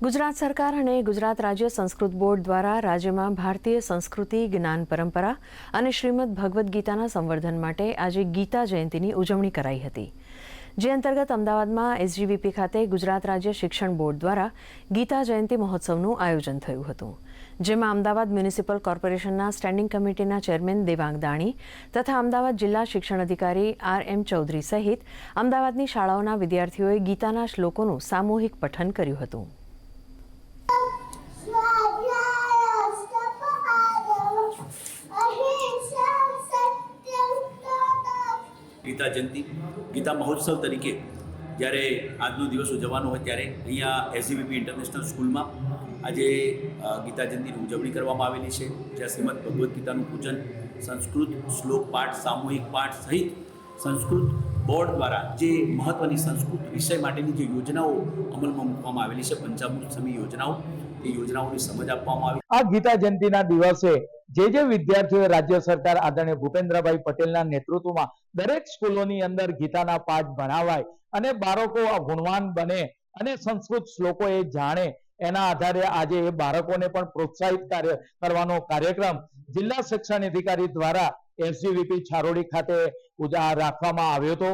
ગુજરાત સરકાર અને ગુજરાત રાજ્ય સંસ્કૃત બોર્ડ દ્વારા રાજ્યમાં ભારતીય સંસ્કૃતિ જ્ઞાન પરંપરા અને શ્રીમદ ભગવદ્ ગીતાના સંવર્ધન માટે આજે ગીતા જયંતિની ઉજવણી કરાઈ હતી. જે અંતર્ગત અમદાવાદમાં એસજીવીપી ખાતે ગુજરાત રાજ્ય શિક્ષણ બોર્ડ દ્વારા ગીતા જયંતિ મહોત્સવનું આયોજન થયું હતું. જેમાં અમદાવાદ મ્યુનિસિપલ કોર્પોરેશનના સ્ટેન્ડિંગ કમિટીના ચેરમેન દેવાંગ દાણી તથા અમદાવાદ જિલ્લા શિક્ષણ અધિકારી આર એમ ચૌધરી સહિત અમદાવાદની શાળાઓના વિદ્યાર્થીઓએ ગીતાના શ્લોકોનું સામૂહિક પઠન કર્યું હતું. ગીતા જયંતિ, ગીતા મહોત્સવ તરીકે જ્યારે આજનો દિવસ ઉજવવાનો હોય ત્યારે અહીંયા એસજીવીપી ઇન્ટરનેશનલ સ્કૂલમાં આજે ગીતા જયંતિની ઉજવણી કરવામાં આવેલી છે, જ્યાં શ્રીમદ ભગવદ્ ગીતાનું પૂજન, સંસ્કૃત શ્લોક પાઠ, સામૂહિક પાઠ સહિત સંસ્કૃત બોર્ડ દ્વારા જે મહત્ત્વની સંસ્કૃત વિષય માટેની જે યોજનાઓ અમલમાં મૂકવામાં આવેલી છે, પંચામૃત સમી યોજનાઓ, એ યોજનાઓની સમજ આપવામાં આવી. આ ગીતા જયંતિના દિવસે જે જે વિદ્યાર્થીઓએ રાજ્ય સરકાર આદરણીય ભૂપેન્દ્રભાઈ પટેલના નેતૃત્વમાં દરેક સ્કૂલોની અંદર ગીતાના પાઠ ભણાવાય અને બાળકો ગુણવાન બને અને સંસ્કૃત શ્લોકો એ જાણે, એના આધારે આજે એ બાળકોને પણ પ્રોત્સાહિત કાર્ય કરવાનો કાર્યક્રમ જિલ્લા શિક્ષણ અધિકારી દ્વારા એસજીવીપી છારોડી ખાતે રાખવામાં આવ્યો હતો.